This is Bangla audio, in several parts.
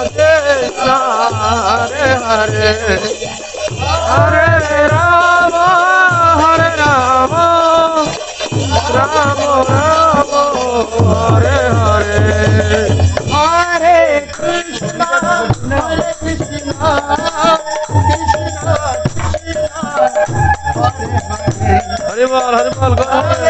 রাধে হরে হরে হরে রাম হরে রাম রাম রাম হরে হরে হরে কৃষ্ণ হরে কৃষ্ণ কৃষ্ণ কৃষ্ণ হরে বল হরে বল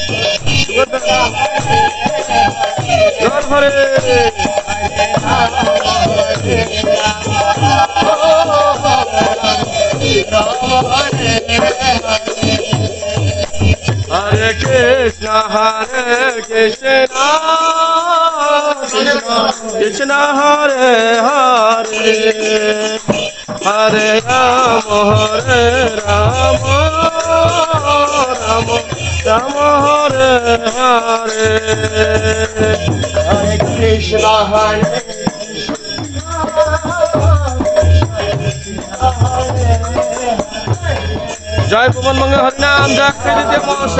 হরে কৃষ্ণ কৃষ্ণ হরে হরে হরে রাম হরে রাম রাম রাম হরে হরে হরে কৃষ্ণ হরে জয় পবন মঙ্গল হরিনাম জয় কৃষ্ণ